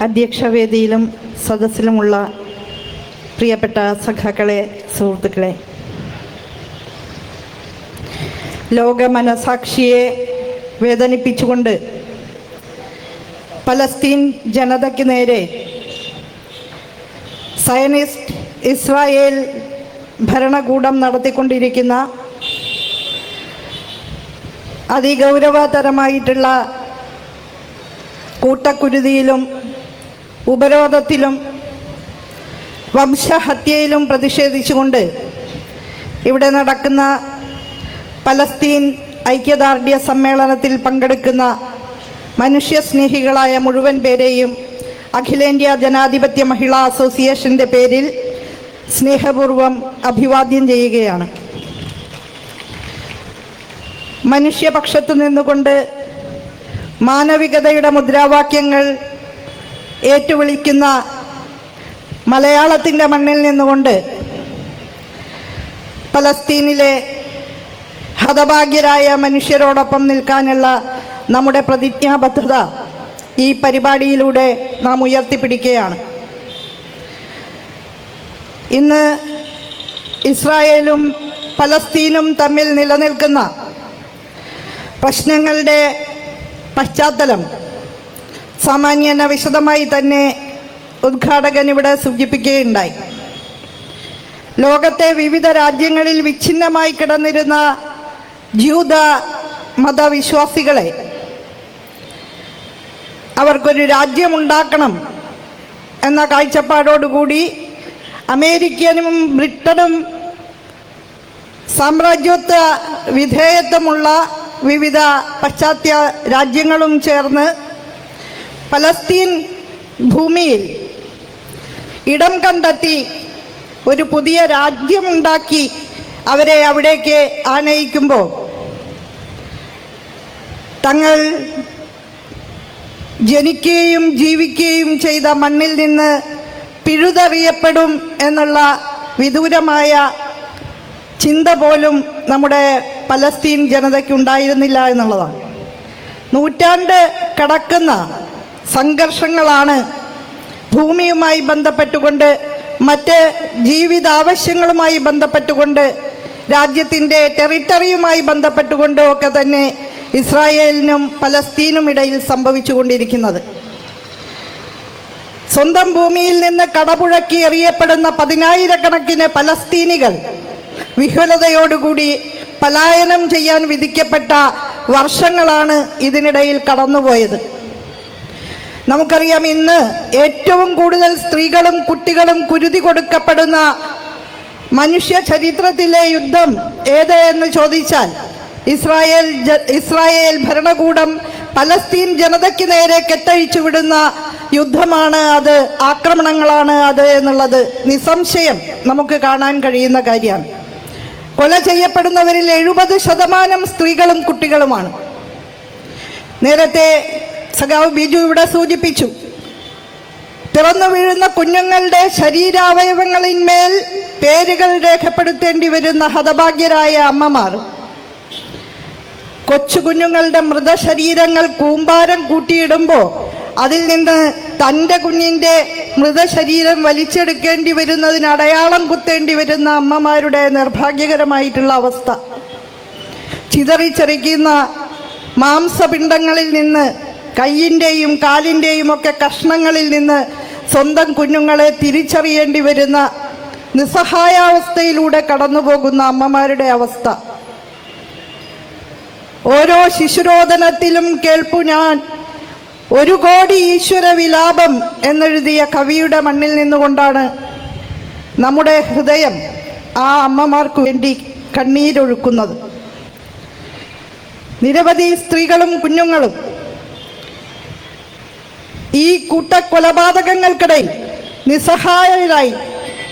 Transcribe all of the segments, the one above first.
അധ്യക്ഷവേദിയിലും സദസ്സിലുമുള്ള പ്രിയപ്പെട്ട സഖാക്കളെ സുഹൃത്തുക്കളെ ലോക മനസാക്ഷിയെ വേദനിപ്പിച്ചുകൊണ്ട് പലസ്തീൻ ജനതയ്ക്ക് നേരെ സയനിസ്റ്റ് ഇസ്രായേൽ ഭരണകൂടം നടത്തിക്കൊണ്ടിരിക്കുന്ന അതിഗൗരവതരമായിട്ടുള്ള കൂട്ടക്കുരുതിയിലും ഉപരോധത്തിലും വംശഹത്യയിലും പ്രതിഷേധിച്ചുകൊണ്ട് ഇവിടെ നടക്കുന്ന പലസ്തീൻ ഐക്യദാർഢ്യ സമ്മേളനത്തിൽ പങ്കെടുക്കുന്ന മനുഷ്യസ്നേഹികളായ മുഴുവൻ പേരെയും അഖിലേന്ത്യാ ജനാധിപത്യ മഹിളാ അസോസിയേഷന്റെ പേരിൽ സ്നേഹപൂർവം അഭിവാദ്യം ചെയ്യുകയാണ്. മനുഷ്യപക്ഷത്തു നിന്നുകൊണ്ട് മാനവികതയുടെ മുദ്രാവാക്യങ്ങൾ ഏറ്റുവിളിക്കുന്ന മലയാളത്തിന്റെ മണ്ണിൽ നിന്നുകൊണ്ട് പലസ്തീനിലെ ഹതഭാഗ്യരായ മനുഷ്യരോടൊപ്പം നിൽക്കാനുള്ള നമ്മുടെ പ്രതിജ്ഞാബദ്ധത ഈ പരിപാടിയിലൂടെ നാം ഉയർത്തിപ്പിടിക്കുകയാണ്. ഇന്ന് ഇസ്രായേലും പലസ്തീനും തമ്മിൽ നിലനിൽക്കുന്ന പ്രശ്നങ്ങളുടെ പശ്ചാത്തലം സാമാന്യന വിശദമായി തന്നെ ഉദ്ഘാടകൻ ഇവിടെ സൂചിപ്പിക്കുകയുണ്ടായി. ലോകത്തെ വിവിധ രാജ്യങ്ങളിൽ വിച്ഛിന്നമായി കിടന്നിരുന്ന ജൂത മതവിശ്വാസികളെ അവർക്കൊരു രാജ്യമുണ്ടാക്കണം എന്ന കാഴ്ചപ്പാടോടുകൂടി അമേരിക്കനും ബ്രിട്ടനും സാമ്രാജ്യത്വ വിധേയത്വമുള്ള വിവിധ പാശ്ചാത്യ രാജ്യങ്ങളും ചേർന്ന് പലസ്തീൻ ഭൂമിയിൽ ഇടം കണ്ടെത്തി ഒരു പുതിയ രാജ്യമുണ്ടാക്കി അവരെ അവിടേക്ക് ആനയിക്കുമ്പോൾ തങ്ങൾ ജനിക്കുകയും ജീവിക്കുകയും ചെയ്ത മണ്ണിൽ നിന്ന് പിഴുതറിയപ്പെടും എന്നുള്ള വിദൂരമായ ചിന്ത പോലും നമ്മുടെ പലസ്തീൻ ജനതയ്ക്ക് ഉണ്ടായിരുന്നില്ല എന്നുള്ളതാണ്. നൂറ്റാണ്ട് കടക്കുന്ന സംഘർഷങ്ങളാണ് ഭൂമിയുമായി ബന്ധപ്പെട്ടുകൊണ്ട് മറ്റ് ജീവിതാവശ്യങ്ങളുമായി ബന്ധപ്പെട്ടുകൊണ്ട് രാജ്യത്തിന്റെ ടെറിട്ടറിയുമായി ബന്ധപ്പെട്ടുകൊണ്ടും ഒക്കെ തന്നെ ഇസ്രായേലിനും പലസ്തീനും ഇടയിൽ സംഭവിച്ചുകൊണ്ടിരിക്കുന്നത്. സ്വന്തം ഭൂമിയിൽ നിന്ന് കടപുഴക്കി എറിയപ്പെടുന്ന പതിനായിരക്കണക്കിന് പലസ്തീനികൾ വിഹ്വലതയോടുകൂടി പലായനം ചെയ്യാൻ വിധിക്കപ്പെട്ട വർഷങ്ങളാണ് ഇതിനിടയിൽ കടന്നുപോയത്. നമുക്കറിയാം ഇന്ന് ഏറ്റവും കൂടുതൽ സ്ത്രീകളും കുട്ടികളും കുരുതി കൊടുക്കപ്പെടുന്ന മനുഷ്യ ചരിത്രത്തിലെ യുദ്ധം ഏത് എന്ന് ചോദിച്ചാൽ ഇസ്രായേൽ ഇസ്രായേൽ ഭരണകൂടം പലസ്തീൻ ജനതയ്ക്ക് നേരെ കെട്ടഴിച്ചു വിടുന്ന യുദ്ധമാണ് അത് ആക്രമണങ്ങളാണ് അത് എന്നുള്ളത് നിസ്സംശയം നമുക്ക് കാണാൻ കഴിയുന്ന കാര്യമാണ്. കൊല ചെയ്യപ്പെടുന്നവരിൽ എഴുപത് ശതമാനം സ്ത്രീകളും കുട്ടികളുമാണ്. നേരത്തെ സഖാവ് ബിജു ഇവിടെ സൂചിപ്പിച്ചു തുറന്നു വീഴുന്ന കുഞ്ഞുങ്ങളുടെ ശരീരാവയവങ്ങളിന്മേൽ പേരുകൾ രേഖപ്പെടുത്തേണ്ടി വരുന്ന ഹതഭാഗ്യരായ അമ്മമാർ. കൊച്ചു കുഞ്ഞുങ്ങളുടെ മൃതശരീരങ്ങൾ കൂമ്പാരം കൂട്ടിയിടുമ്പോൾ അതിൽ നിന്ന് തന്റെ കുഞ്ഞിന്റെ മൃതശരീരം വലിച്ചെടുക്കേണ്ടി വരുന്നതിന് അടയാളം കുത്തേണ്ടി വരുന്ന അമ്മമാരുടെ നിർഭാഗ്യകരമായിട്ടുള്ള അവസ്ഥ. ചിതറിച്ചെറിക്കുന്ന മാംസപിണ്ഡങ്ങളിൽ നിന്ന് കയ്യിന്റെയും കാലിന്റെയും ഒക്കെ കഷ്ണങ്ങളിൽ നിന്ന് സ്വന്തം കുഞ്ഞുങ്ങളെ തിരിച്ചറിയേണ്ടി വരുന്ന നിസ്സഹായാവസ്ഥയിലൂടെ കടന്നുപോകുന്ന അമ്മമാരുടെ അവസ്ഥ. ഓരോ ശിശുരോധനത്തിലും കേൾപ്പു ഞാൻ ഒരു കോടി ഈശ്വര വിലാപം എന്നെഴുതിയ കവിയുടെ മണ്ണിൽ നിന്നുകൊണ്ടാണ് നമ്മുടെ ഹൃദയം ആ അമ്മമാർക്ക് വേണ്ടി കണ്ണീരൊഴുക്കുന്നത്. നിരവധി സ്ത്രീകളും കുഞ്ഞുങ്ങളും ഈ കൂട്ടക്കൊലപാതകങ്ങൾക്കിടയിൽ നിസ്സഹായരായി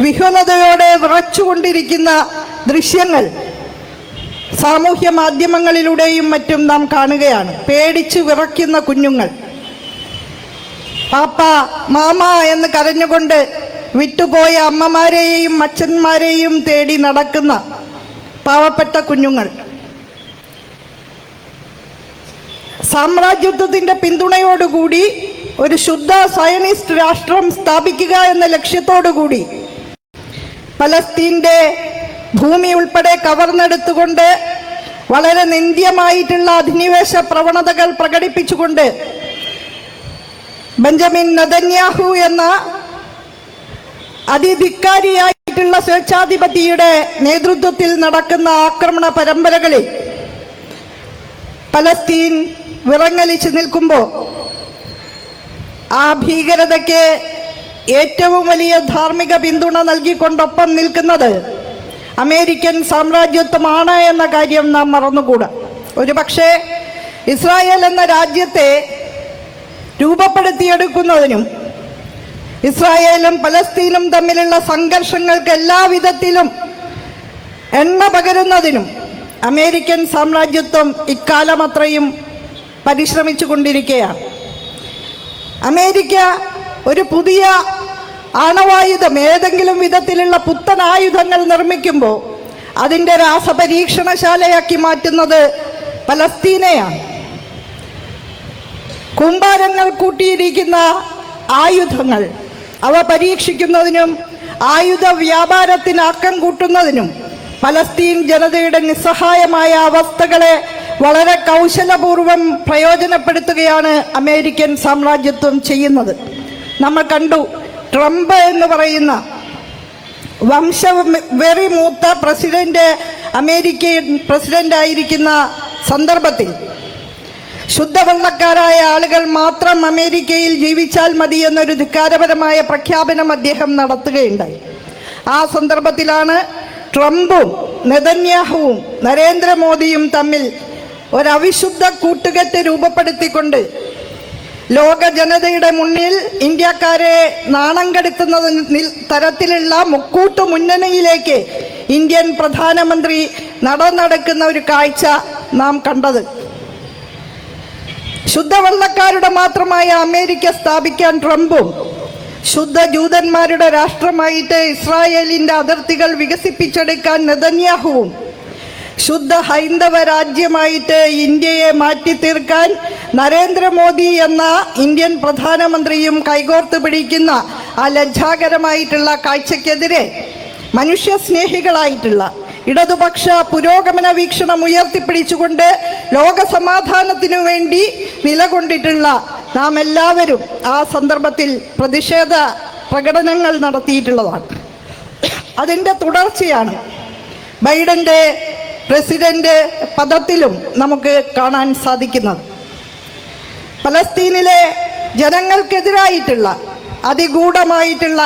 വിഹ്വലതയോടെ വിറച്ചുകൊണ്ടിരിക്കുന്ന ദൃശ്യങ്ങൾ സാമൂഹ്യ മാധ്യമങ്ങളിലൂടെയും മറ്റും നാം കാണുകയാണ്. പേടിച്ച് വിറയ്ക്കുന്ന കുഞ്ഞുങ്ങൾ. പാപ്പ മാമ എന്ന് കരഞ്ഞുകൊണ്ട് വിട്ടുപോയ അമ്മമാരെയും അച്ഛന്മാരെയും തേടി നടക്കുന്ന പാവപ്പെട്ട കുഞ്ഞുങ്ങൾ. സാമ്രാജ്യത്വത്തിന്റെ പിന്തുണയോടുകൂടി ഒരു ശുദ്ധ സയനിസ്റ്റ് രാഷ്ട്രം സ്ഥാപിക്കുക എന്ന ലക്ഷ്യത്തോടുകൂടി പലസ്തീന്റെ ഭൂമി ഉൾപ്പെടെ കവർന്നെടുത്തുകൊണ്ട് വളരെ നിന്ദ്യമായിട്ടുള്ള അധിനിവേശ പ്രവണതകൾ പ്രകടിപ്പിച്ചുകൊണ്ട് ബെഞ്ചമിൻ നദന്യാഹു എന്ന അതിധിക്കാരിയായിട്ടുള്ള സ്വേച്ഛാധിപതിയുടെ നേതൃത്വത്തിൽ നടക്കുന്ന ആക്രമണ പരമ്പരകളിൽ പലസ്തീൻ വിറങ്ങലിച്ചു നിൽക്കുമ്പോൾ ആ ഭീകരതയ്ക്ക് ഏറ്റവും വലിയ ധാർമ്മിക പിന്തുണ നൽകിക്കൊണ്ടൊപ്പം നിൽക്കുന്നത് അമേരിക്കൻ സാമ്രാജ്യത്വമാണ് എന്ന കാര്യം നാം മറന്നുകൂടാ. ഒരുപക്ഷെ ഇസ്രായേൽ എന്ന രാജ്യത്തെ രൂപപ്പെടുത്തിയെടുക്കുന്നതിനും ഇസ്രായേലും പലസ്തീനും തമ്മിലുള്ള സംഘർഷങ്ങൾക്ക് എല്ലാവിധത്തിലും എണ്ണ പകരുന്നതിനും അമേരിക്കൻ സാമ്രാജ്യത്വം ഇക്കാലം അത്രയും പരിശ്രമിച്ചു കൊണ്ടിരിക്കുകയാണ്. അമേരിക്ക ഒരു പുതിയ ആണവായുധം ഏതെങ്കിലും വിധത്തിലുള്ള പുത്തൻ ആയുധങ്ങൾ നിർമ്മിക്കുമ്പോൾ അതിന്റെ രാസപരീക്ഷണശാലയാക്കി മാറ്റുന്നത് പലസ്തീനെയാണ്. കുമ്പാരങ്ങൾ കൂട്ടിയിരിക്കുന്ന ആയുധങ്ങൾ. അവ പരീക്ഷിക്കുന്നതിനും ആയുധ വ്യാപാരത്തിന് അക്കം കൂട്ടുന്നതിനും പലസ്തീൻ ജനതയുടെ നിസ്സഹായമായ അവസ്ഥകളെ വളരെ കൗശലപൂർവം പ്രയോജനപ്പെടുത്തുകയാണ് അമേരിക്കൻ സാമ്രാജ്യത്വം ചെയ്യുന്നത്. നമ്മൾ കണ്ടു ട്രംപ് എന്ന് പറയുന്ന വംശ വെറി മൂത്ത പ്രസിഡന്റ് അമേരിക്കൻ പ്രസിഡന്റ് ആയിരിക്കുന്ന സന്ദർഭത്തിൽ ശുദ്ധവെള്ളക്കാരായ ആളുകൾ മാത്രം അമേരിക്കയിൽ ജീവിച്ചാൽ മതി എന്നൊരു ധിക്കാരപരമായ പ്രഖ്യാപനം അദ്ദേഹം നടത്തുകയുണ്ടായി. ആ സന്ദർഭത്തിലാണ് ട്രംപും നെതന്യാഹുവും നരേന്ദ്രമോദിയും തമ്മിൽ ഒരവിശുദ്ധ കൂട്ടുകെട്ട് രൂപപ്പെടുത്തിക്കൊണ്ട് ലോക ജനതയുടെ മുന്നിൽ ഇന്ത്യക്കാരെ നാണം കെടുത്തുന്ന തരത്തിലുള്ള മുക്കൂട്ടു മുന്നണിയിലേക്ക് ഇന്ത്യൻ പ്രധാനമന്ത്രി നടന്നെടുക്കുന്ന ഒരു കാഴ്ച നാം കണ്ടത്. ശുദ്ധവെള്ളക്കാരുടെ മാത്രമായ അമേരിക്ക സ്ഥാപിക്കാൻ ട്രംപും ശുദ്ധ ജൂതന്മാരുടെ രാഷ്ട്രമായിട്ട് ഇസ്രായേലിന്റെ അതിർത്തികൾ വികസിപ്പിച്ചെടുക്കാൻ നെതന്യാഹുവും ശുദ്ധ ഹൈന്ദവ രാജ്യമായിട്ട് ഇന്ത്യയെ മാറ്റി തീർക്കാൻ നരേന്ദ്രമോദി എന്ന ഇന്ത്യൻ പ്രധാനമന്ത്രിയും കൈകോർത്ത് പിടിക്കുന്ന ആ ലജ്ജാകരമായിട്ടുള്ള കാഴ്ചക്കെതിരെ മനുഷ്യസ്നേഹികളായിട്ടുള്ള ഇടതുപക്ഷ പുരോഗമന വീക്ഷണം ഉയർത്തിപ്പിടിച്ചുകൊണ്ട് ലോക സമാധാനത്തിനു വേണ്ടി നിലകൊണ്ടിട്ടുള്ള നാം എല്ലാവരും ആ സന്ദർഭത്തിൽ പ്രതിഷേധ പ്രകടനങ്ങൾ നടത്തിയിട്ടുള്ളതാണ്. അതിന്റെ തുടർച്ചയാണ് ബൈഡന്റെ പ്രസിഡന്റ് പദത്തിലും നമുക്ക് കാണാൻ സാധിക്കുന്നത്. പലസ്തീനിലെ ജനങ്ങൾക്കെതിരായിട്ടുള്ള അതിഗൂഢമായിട്ടുള്ള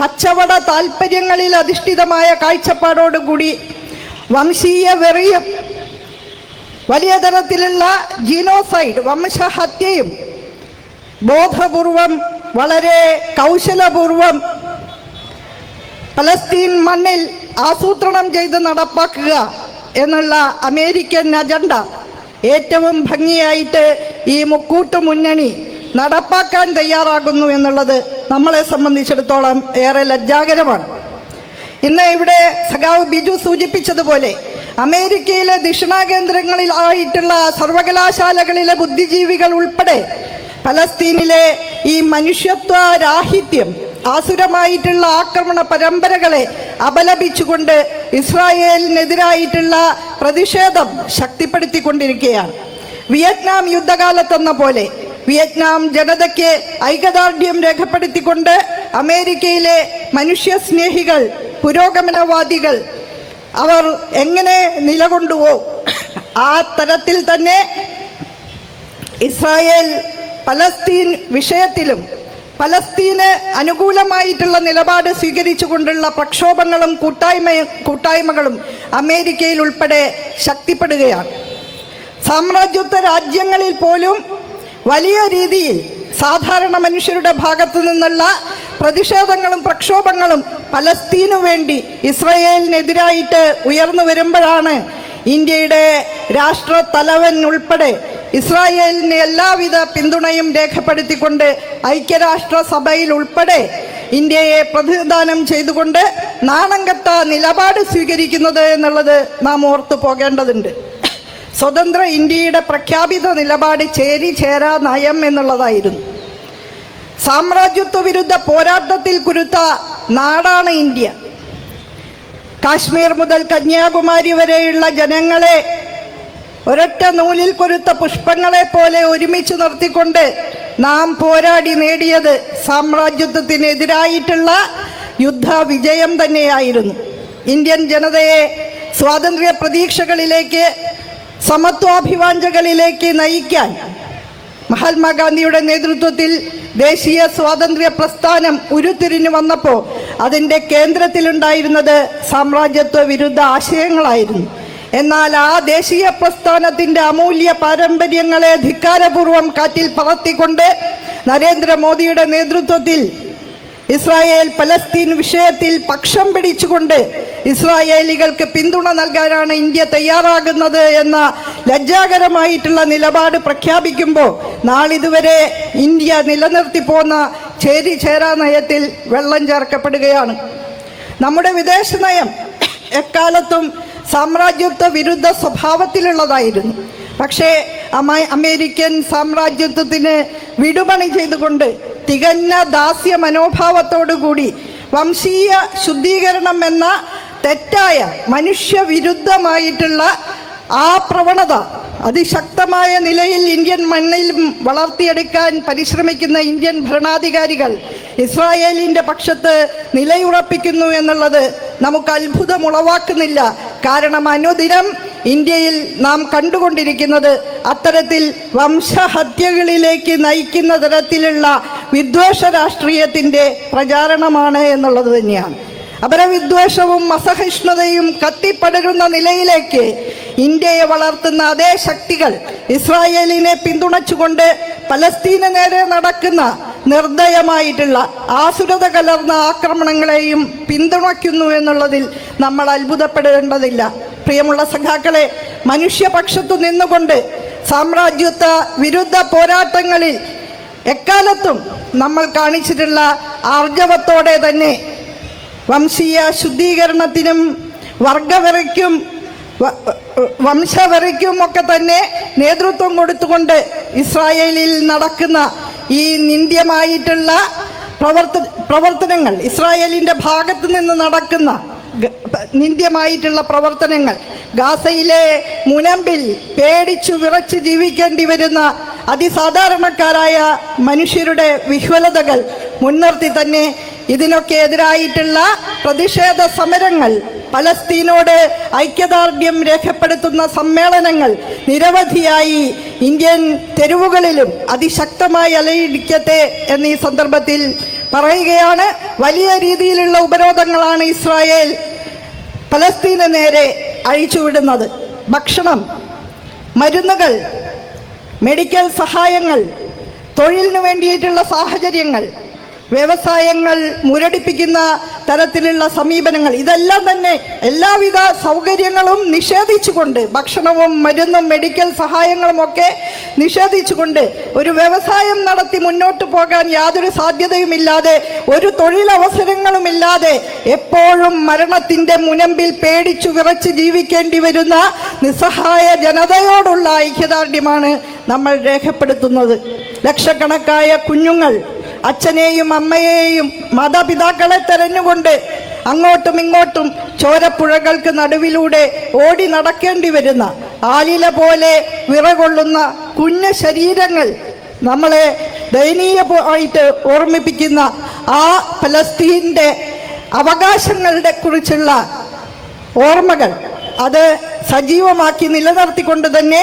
കച്ചവട താല്പര്യങ്ങളിൽ അധിഷ്ഠിതമായ കാഴ്ചപ്പാടോടുകൂടി വംശീയ വെറിയും വലിയ തരത്തിലുള്ള ജീനോസൈഡ് വംശഹത്യയും ബോധപൂർവം വളരെ കൗശലപൂർവം പലസ്തീൻ മണ്ണിൽ ആസൂത്രണം ചെയ്ത് നടപ്പാക്കുക എന്നുള്ള അമേരിക്കൻ അജണ്ട ഏറ്റവും ഭംഗിയായിട്ട് ഈ മുക്കൂട്ട് മുന്നണി നടപ്പാക്കാൻ തയ്യാറാകുന്നു എന്നുള്ളത് നമ്മളെ സംബന്ധിച്ചിടത്തോളം ഏറെ ലജ്ജാകരമാണ്. ഇന്ന് ഇവിടെ സഖാവ് ബിജു സൂചിപ്പിച്ചതുപോലെ അമേരിക്കയിലെ ദിഷണാകേന്ദ്രങ്ങളിൽ ആയിട്ടുള്ള സർവകലാശാലകളിലെ ബുദ്ധിജീവികൾ ഉൾപ്പെടെ ഫലസ്തീനിലെ ഈ മനുഷ്യത്വ രാഹിത്യം ആസുരമായിട്ടുള്ള ആക്രമണ പരമ്പരകളെ അപലപിച്ചുകൊണ്ട് ഇസ്രായേലിനെതിരായിട്ടുള്ള പ്രതിഷേധം ശക്തിപ്പെടുത്തിക്കൊണ്ടിരിക്കുകയാണ്. വിയറ്റ്നാം യുദ്ധകാലത്തെന്ന പോലെ വിയറ്റ്നാം ജനതയ്ക്ക് ഐക്യദാർഢ്യം രേഖപ്പെടുത്തിക്കൊണ്ട് അമേരിക്കയിലെ മനുഷ്യസ്നേഹികൾ പുരോഗമനവാദികൾ. അവർ എങ്ങനെ നിലകൊണ്ടുവോ ആ തരത്തിൽ തന്നെ ഇസ്രായേൽ പലസ്തീൻ വിഷയത്തിലും പലസ്തീന് അനുകൂലമായിട്ടുള്ള നിലപാട് സ്വീകരിച്ചുകൊണ്ടുള്ള പ്രക്ഷോഭങ്ങളും കൂട്ടായ്മ കൂട്ടായ്മകളും അമേരിക്കയിൽ ഉൾപ്പെടെ ശക്തിപ്പെടുകയാണ്. സാമ്രാജ്യത്വ രാജ്യങ്ങളിൽ പോലും വലിയ രീതിയിൽ സാധാരണ മനുഷ്യരുടെ ഭാഗത്തു നിന്നുള്ള പ്രതിഷേധങ്ങളും പ്രക്ഷോഭങ്ങളും പലസ്തീനു വേണ്ടി ഇസ്രയേലിനെതിരായിട്ട് ഉയർന്നു വരുമ്പോഴാണ് ഇന്ത്യയുടെ രാഷ്ട്ര തലവൻ ഉൾപ്പെടെ ഇസ്രായേലിന് എല്ലാവിധ പിന്തുണയും രേഖപ്പെടുത്തിക്കൊണ്ട് ഐക്യരാഷ്ട്ര സഭയിൽ ഉൾപ്പെടെ ഇന്ത്യയെ പ്രതിനിധാനം ചെയ്തുകൊണ്ട് നാണംകെട്ട നിലപാട് സ്വീകരിക്കുന്നത് എന്നുള്ളത് നാം ഓർത്തു പോകേണ്ടതുണ്ട്. സ്വതന്ത്ര ഇന്ത്യയുടെ പ്രഖ്യാപിത നിലപാട് ചേരി ചേരാ നയം എന്നുള്ളതായിരുന്നു. സാമ്രാജ്യത്വ വിരുദ്ധ പോരാട്ടത്തിൽ കുരുത്ത നാടാണ് ഇന്ത്യ. കാശ്മീർ മുതൽ കന്യാകുമാരി വരെയുള്ള ജനങ്ങളെ ഒരൊറ്റ നൂലിൽ കൊരുത്ത പുഷ്പങ്ങളെ പോലെ ഒരുമിച്ച് നിർത്തിക്കൊണ്ട് നാം പോരാടി നേടിയത് സാമ്രാജ്യത്വത്തിനെതിരായിട്ടുള്ള യുദ്ധ വിജയം തന്നെയായിരുന്നു. ഇന്ത്യൻ ജനതയെ സ്വാതന്ത്ര്യ പ്രതീക്ഷകളിലേക്ക് സമത്വാഭിവാഞ്ചകളിലേക്ക് നയിക്കാൻ മഹാത്മാഗാന്ധിയുടെ നേതൃത്വത്തിൽ ദേശീയ സ്വാതന്ത്ര്യ പ്രസ്ഥാനം ഉരുത്തിരിഞ്ഞു വന്നപ്പോൾ അതിന്റെ കേന്ദ്രത്തിലുണ്ടായിരുന്നത് സാമ്രാജ്യത്വ വിരുദ്ധ ആശയങ്ങളായിരുന്നു. എന്നാൽ ആ ദേശീയ പ്രസ്ഥാനത്തിന്റെ അമൂല്യ പാരമ്പര്യങ്ങളെ ധിക്കാരപൂർവം കാറ്റിൽ പറത്തിക്കൊണ്ട് നരേന്ദ്രമോദിയുടെ നേതൃത്വത്തിൽ ഇസ്രായേൽ പലസ്തീൻ വിഷയത്തിൽ പക്ഷം പിടിച്ചുകൊണ്ട് ഇസ്രായേലികൾക്ക് പിന്തുണ നൽകാനാണ് ഇന്ത്യ തയ്യാറാകുന്നത് എന്ന ലജ്ജാകരമായിട്ടുള്ള നിലപാട് പ്രഖ്യാപിക്കുമ്പോൾ നാളിതുവരെ ഇന്ത്യ നിലനിർത്തി പോന്ന ചേരി ചേരാ നയത്തിൽ വെള്ളം ചേർക്കപ്പെടുകയാണ്. നമ്മുടെ വിദേശ നയം എക്കാലത്തും സാമ്രാജ്യത്വ വിരുദ്ധ സ്വഭാവത്തിലുള്ളതായിരുന്നു. പക്ഷേ അമേരിക്കൻ സാമ്രാജ്യത്വത്തിന് വിടുപണി ചെയ്തുകൊണ്ട് തികഞ്ഞ ദാസ്യ മനോഭാവത്തോടുകൂടി വംശീയ ശുദ്ധീകരണം എന്ന തെറ്റായ മനുഷ്യവിരുദ്ധമായിട്ടുള്ള ആ പ്രവണത അതിശക്തമായ നിലയിൽ ഇന്ത്യൻ മണ്ണിൽ വളർത്തിയെടുക്കാൻ പരിശ്രമിക്കുന്ന ഇന്ത്യൻ ഭരണാധികാരികൾ ഇസ്രായേലിന്റെ പക്ഷത്ത് നിലയുറപ്പിക്കുന്നു എന്നുള്ളത് നമുക്ക് അത്ഭുതം ഉളവാക്കുന്നില്ല. കാരണം അനുദിനം ഇന്ത്യയിൽ നാം കണ്ടുകൊണ്ടിരിക്കുന്നത് അത്തരത്തിൽ വംശഹത്യകളിലേക്ക് നയിക്കുന്ന തരത്തിലുള്ള വിദ്വേഷ രാഷ്ട്രീയത്തിന്റെ പ്രചാരണമാണ് എന്നുള്ളത് തന്നെയാണ്. അപരവിദ്വേഷവും അസഹിഷ്ണുതയും കത്തിപ്പടരുന്ന നിലയിലേക്ക് ഇന്ത്യയെ വളർത്തുന്ന അതേ ശക്തികൾ ഇസ്രായേലിനെ പിന്തുണച്ചുകൊണ്ട് പലസ്തീന നേരെ നടക്കുന്ന നിർദ്ദയമായിട്ടുള്ള ആസുരത കലർന്ന ആക്രമണങ്ങളെയും പിന്തുണയ്ക്കുന്നു എന്നുള്ളതിൽ നമ്മൾ അത്ഭുതപ്പെടേണ്ടതില്ല. പ്രിയമുള്ള സഖാക്കളെ മനുഷ്യപക്ഷത്തു നിന്നുകൊണ്ട് സാമ്രാജ്യത്വ വിരുദ്ധ പോരാട്ടങ്ങളിൽ എക്കാലത്തും നമ്മൾ കാണിച്ചിട്ടുള്ള ആർജവത്തോടെ തന്നെ വംശീയ ശുദ്ധീകരണത്തിനും വർഗവരയ്ക്കും വംശവരയ്ക്കും ഒക്കെ തന്നെ നേതൃത്വം കൊടുത്തുകൊണ്ട് ഇസ്രായേലിൽ നടക്കുന്ന ഈ നിന്ദ്യമായിട്ടുള്ള പ്രവർത്ത പ്രവർത്തനങ്ങൾ ഇസ്രായേലിന്റെ ഭാഗത്ത് നിന്ന് നടക്കുന്ന നിന്ദ്യമായിട്ടുള്ള പ്രവർത്തനങ്ങൾ. ഗാസയിലെ മുനമ്പിൽ പേടിച്ചു വിറച്ച് ജീവിക്കേണ്ടി വരുന്ന അതിസാധാരണക്കാരായ മനുഷ്യരുടെ വിഹ്വലതകൾ മുൻനിർത്തി തന്നെ ഇതിനൊക്കെ എതിരായിട്ടുള്ള പ്രതിഷേധ സമരങ്ങൾ പലസ്തീനോട് ഐക്യദാർഢ്യം രേഖപ്പെടുത്തുന്ന സമ്മേളനങ്ങൾ നിരവധിയായി ഇന്ത്യൻ തെരുവുകളിലും അതിശക്തമായി അലയിടിക്കട്ടെ എന്നീ സന്ദർഭത്തിൽ പറയുകയാണ്. വലിയ രീതിയിലുള്ള ഉപരോധങ്ങളാണ് ഇസ്രായേൽ പലസ്തീന് നേരെ അഴിച്ചുവിടുന്നത് ഭക്ഷണം മരുന്നുകൾ മെഡിക്കൽ സഹായങ്ങൾ തൊഴിലിനു വേണ്ടിയിട്ടുള്ള സാഹചര്യങ്ങൾ വ്യവസായങ്ങൾ മുരടിപ്പിക്കുന്ന തരത്തിലുള്ള സമീപനങ്ങൾ. ഇതെല്ലാം തന്നെ എല്ലാവിധ സൗകര്യങ്ങളും നിഷേധിച്ചുകൊണ്ട് ഭക്ഷണവും മരുന്നും മെഡിക്കൽ സഹായങ്ങളും ഒക്കെ നിഷേധിച്ചുകൊണ്ട് ഒരു വ്യവസായം നടത്തി മുന്നോട്ട് പോകാൻ യാതൊരു സാധ്യതയുമില്ലാതെ ഒരു തൊഴിലവസരങ്ങളുമില്ലാതെ എപ്പോഴും മരണത്തിന്റെ മുനമ്പിൽ പേടിച്ചു വിറച്ച് ജീവിക്കേണ്ടി വരുന്ന നിസ്സഹായ ജനതയോടുള്ള ഐക്യദാർഢ്യമാണ് നമ്മൾ രേഖപ്പെടുത്തുന്നത്. ലക്ഷക്കണക്കായ കുഞ്ഞുങ്ങൾ അച്ഛനെയും അമ്മയെയും മാതാപിതാക്കളെ തെരഞ്ഞുകൊണ്ട് അങ്ങോട്ടും ഇങ്ങോട്ടും ചോരപ്പുഴകൾക്ക് നടുവിലൂടെ ഓടി നടക്കേണ്ടി വരുന്ന ആലില പോലെ വിറകൊള്ളുന്ന കുഞ്ഞ ശരീരങ്ങൾ നമ്മളെ ദയനീയമായിട്ട് ഓർമ്മിപ്പിക്കുന്ന ആ ഫലസ്തീന്റെ അവകാശങ്ങളുടെ കുറിച്ചുള്ള ഓർമ്മകൾ അത് സജീവമാക്കി നിലനിർത്തിക്കൊണ്ട് തന്നെ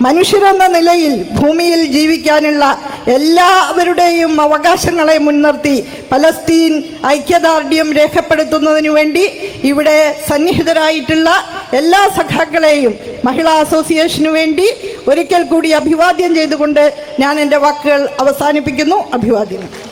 മനുഷ്യരെന്ന നിലയിൽ ഭൂമിയിൽ ജീവിക്കാനുള്ള എല്ലാവരുടെയും അവകാശങ്ങളെ മുൻനിർത്തി പലസ്തീൻ ഐക്യദാർഢ്യം രേഖപ്പെടുത്തുന്നതിനു വേണ്ടി ഇവിടെ സന്നിഹിതരായിട്ടുള്ള എല്ലാ സഖാക്കളെയും മഹിളാ അസോസിയേഷനു വേണ്ടി ഒരിക്കൽ കൂടി അഭിവാദ്യം ചെയ്തുകൊണ്ട് ഞാൻ എന്റെ വാക്കുകൾ അവസാനിപ്പിക്കുന്നു. അഭിവാദ്യം